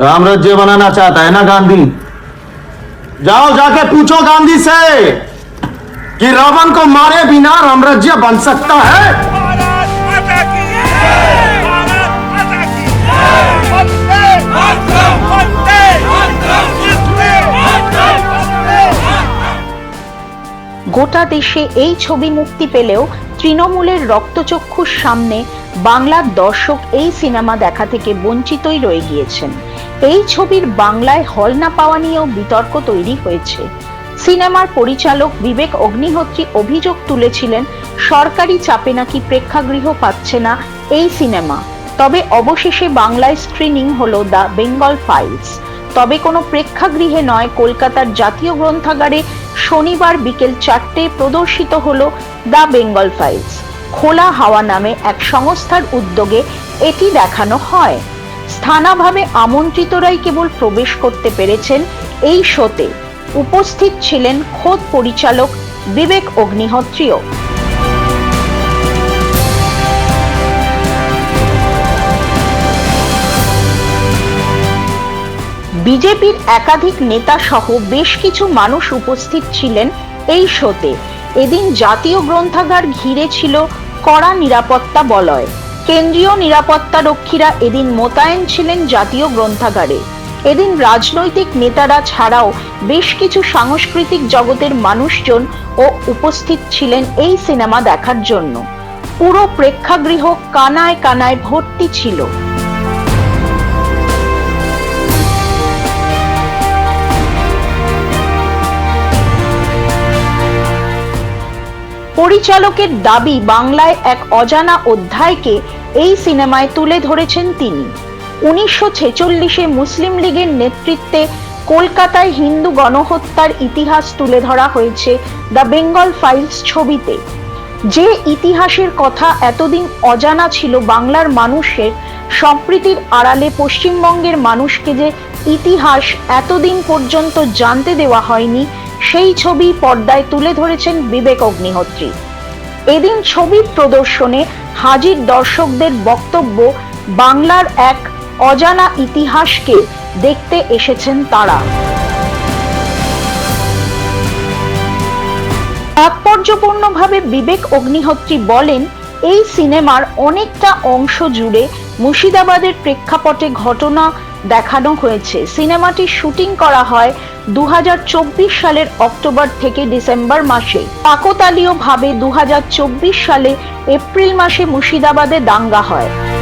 रामराज्य बनाना चाहता है ना गांधी? जाओ, जाके पूछो गांधी से कि रावण को मारे बिना रामरज्य बन सकता है? গোটা দেশে এই ছবি মুক্তি পেলেও তৃণমূলের রক্তচক্ষুর সামনে বাংলার দর্শক এই সিনেমা দেখা থেকে বঞ্চিতই রয়ে গিয়েছেন। এই ছবির বাংলায় হল না পাওয়া নিয়েও বিতর্ক তৈরি হয়েছে। সিনেমার পরিচালক বিবেক অগ্নিহোত্রী অভিযোগ তুলেছিলেন, সরকারি চাপে নাকি প্রেক্ষাগৃহ পাচ্ছে না এই সিনেমা। তবে অবশেষে বাংলায় স্ক্রিনিং হলো দ্য বেঙ্গল ফাইলস। তবে কোনো প্রেক্ষাগৃহে নয়, কলকাতার জাতীয় গ্রন্থাগারে শনিবার বিকেল চারটে প্রদর্শিত হল দ্য বেঙ্গল ফাইলস। খোলা হাওয়া নামে এক সংস্থার উদ্যোগে এটি দেখানো হয়। স্থানাভাবে আমন্ত্রিতরাই কেবল প্রবেশ করতে পেরেছেন এই শোতে। উপস্থিত ছিলেন খোদ পরিচালক বিবেক অগ্নিহোত্রীও। বিজেপির একাধিক নেতা সহ বেশ কিছু মানুষ উপস্থিত ছিলেন এই শোতে। এদিন জাতীয় গ্রন্থাগার ঘিরে ছিল কড়া নিরাপত্তা বলয়। কেন্দ্রীয় নিরাপত্তা রক্ষীরা এদিন মোতায়েন ছিলেন জাতীয় গ্রন্থাগারে। এদিন রাজনৈতিক নেতারা ছাড়াও বেশ কিছু সাংস্কৃতিক জগতের মানুষজন ও উপস্থিত ছিলেন এই সিনেমা দেখার জন্য। পুরো প্রেক্ষাগৃহ কানায় কানায় ভর্তি ছিল। পরিচালকের দাবি, বাংলায় এক অজানা অধ্যায়কে এই সিনেমায় তুলে ধরেছেন তিনি। উনিশশো ছেচল্লিশে মুসলিম লীগের নেতৃত্বে কলকাতায় হিন্দু গণহত্যার ইতিহাস তুলে ধরা হয়েছে দ্য বেঙ্গল ফাইলস ছবিতে। যে ইতিহাসের কথা এতদিন অজানা ছিল বাংলার মানুষের, সম্প্রীতির আড়ালে পশ্চিমবঙ্গের মানুষকে যে ইতিহাস এতদিন পর্যন্ত জানতে দেওয়া হয়নি সেই ছবি পর্দায় তুলে ধরেছেন বিবেক অগ্নিহোত্রী। এদিন ছবির প্রদর্শনে হাজির দর্শকদের বক্তব্য বাংলার এক অজানা ইতিহাসকে দেখতে এসেছেন তারা। তাৎপর্যপূর্ণভাবে বিবেক অগ্নিহোত্রী বলেন, এই সিনেমার অনেকটা অংশ জুড়ে মুর্শিদাবাদের প্রেক্ষাপটে ঘটনা দেখানো হয়েছে। সিনেমাটি শুটিং করা হয় দু হাজার চব্বিশ সালের অক্টোবর থেকে ডিসেম্বর মাসে। পাকতালীয় ভাবে দু হাজার চব্বিশ সালে এপ্রিল মাসে মুর্শিদাবাদে দাঙ্গা হয়।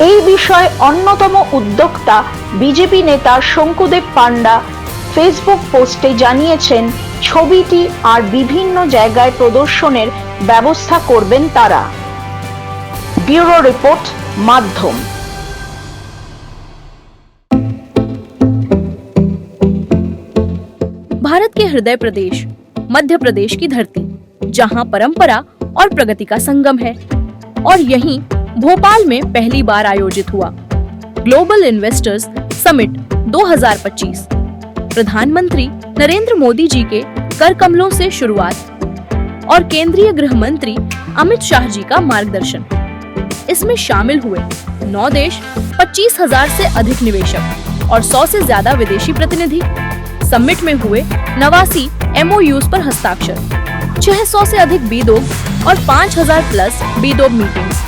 এই বিষয়ে অন্যতম উদ্যোক্তা বিজেপি নেতা শঙ্কুদেব পান্ডা ফেসবুক পোস্টে জানিয়েছেন ছবিটি আর বিভিন্ন জায়গায় প্রদর্শনের ব্যবস্থা করবেন তারা ব্যুরো রিপোর্ট মাধ্যম भारत के हृदय प्रदेश मध्य प्रदेश की धरती जहां परंपरा और प्रगति का संगम है और यहीं भोपाल में पहली बार आयोजित हुआ। ग्लोबल इन्वेस्टर्स समिट 2025 प्रधानमंत्री नरेंद्र मोदी जी के कर कमलों से शुरुआत और केंद्रीय गृह मंत्री अमित शाह जी का मार्गदर्शन। इसमें शामिल हुए नौ देश, पच्चीस हज़ार से अधिक निवेशक और सौ से ज़्यादा विदेशी प्रतिनिधि। समिट में हुए नवासी एमओयूज पर हस्ताक्षर 600 से अधिक बीदोग और 5000 प्लस बीदोग मीटिंग्स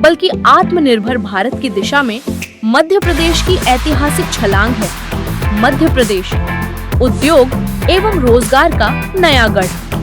बल्कि आत्मनिर्भर भारत की दिशा में मध्य प्रदेश की ऐतिहासिक छलांग है। मध्य प्रदेश, उद्योग एवं रोज़गार का नया गढ़।